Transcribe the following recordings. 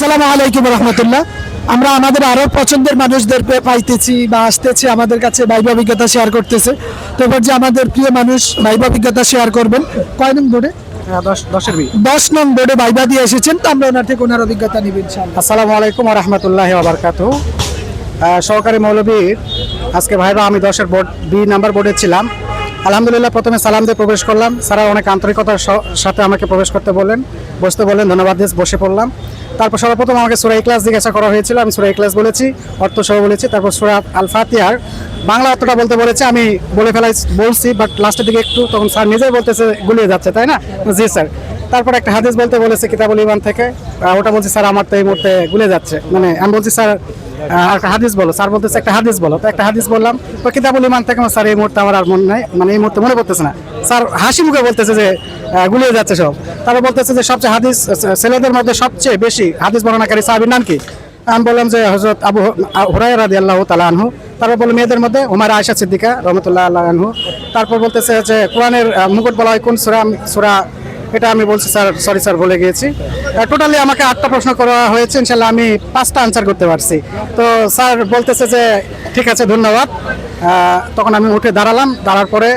আসসালামু আলাইকুম রহমতুল্লাহ। আমরা আমাদের আরও পছন্দের মানুষদের পাইতেছি বা আসতেছি আমাদের কাছে বাইব অভিজ্ঞতা শেয়ার করতেছে। তো এবার যে আমাদের প্রিয় মানুষ বাইব অভিজ্ঞতা শেয়ার করবেন কয় নং বোর্ডে দশ নং বোর্ডে বাইবা দিয়ে এসেছেন তো আমরা ওনার থেকে ওনার অভিজ্ঞতা ইনশাআল্লাহ। আসসালামু আলাইকুম রহমতুল্লাহ আবরকাত সহকারী মৌলবীর আজকে ভাইরা আমি দশের বোর্ড বি নাম্বার বোর্ডে ছিলাম। আলহামদুলিল্লাহ প্রথমে সালাম দিয়ে প্রবেশ করলাম। স্যারা অনেক আন্তরিকতার সাথে আমাকে প্রবেশ করতে বললেন। বসতে বললেন ধন্যবাদ দিয়ে বসে পড়লাম। তারপর সর্বপ্রথম আমাকে সুরাই ক্লাস জিজ্ঞাসা করা হয়েছিল, আমি সুরাই ক্লাস বলেছি, অর্থ সহ বলেছি, তারপর সুরা আল ফাতিয়ার বাংলা অর্থটা বলতে বলেছে, আমি বলে ফেলাই বলছি বাট লাস্টের দিকে একটু, তখন স্যার নিজেই বলতেছে, গুলিয়ে যাচ্ছে, তাই না? জি, স্যার। তারপর একটা হাদিস বলতে বলেছে কিতাবুল ইমান থেকে ওটা বলছি, স্যার, আমার তো এই মুহূর্তে গুলে যাচ্ছে। মানে আমি বলছি, স্যার একটা হাদিস বলো। স্যার বলতেছে, একটা হাদিস বলো। তো একটা হাদিস বললাম, তো কিতাবুল ইমান থেকে স্যার, এই মুহূর্তে আমার আর মনে নাই মানে এই মুহূর্তে মনে পড়তেছে না। স্যার হাসি মুখে বলতেছে যে গুলিয়ে যাচ্ছে সব। তারপর বলতেছে যে সবচেয়ে হাদিস ছেলেদের মধ্যে সবচেয়ে বেশি হাদিস বর্ণনাকারী সাহাবির নাম কি? আমি বললাম যে হজরত আবু হুরাই রাদি আল্লাহ তালা আনহু। তারপর বলল, মেয়েদের মধ্যে উমার আয়সা সিদ্দিকা রহমতুল্লাহ আল্লাহ আনহু। তারপর বলতেছে যে কোরআনের মুকুট বলা হয় কোন সুরা? সুরা, এটা আমি বলছি স্যার, সরি স্যার বলে গিয়েছি। টোটালি আমাকে আটটা প্রশ্ন করা হয়েছে ইনশাল্লাহ আমি পাঁচটা আনসার করতে পারছি। তো স্যার বলতেছে যে, ঠিক আছে, ধন্যবাদ। তখন আমি উঠে দাঁড়ালাম, দাঁড়ার পরে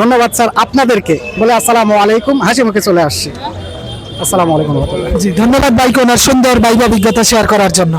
ধন্যবাদ স্যার আপনাদেরকে। বলে আসসালামু আলাইকুম, হাসি মুখে চলে আসছি। আসসালামু আলাইকুম। জি, ধন্যবাদ বাইক ওনার সুন্দর বাইবা অভিজ্ঞতা শেয়ার করার জন্য।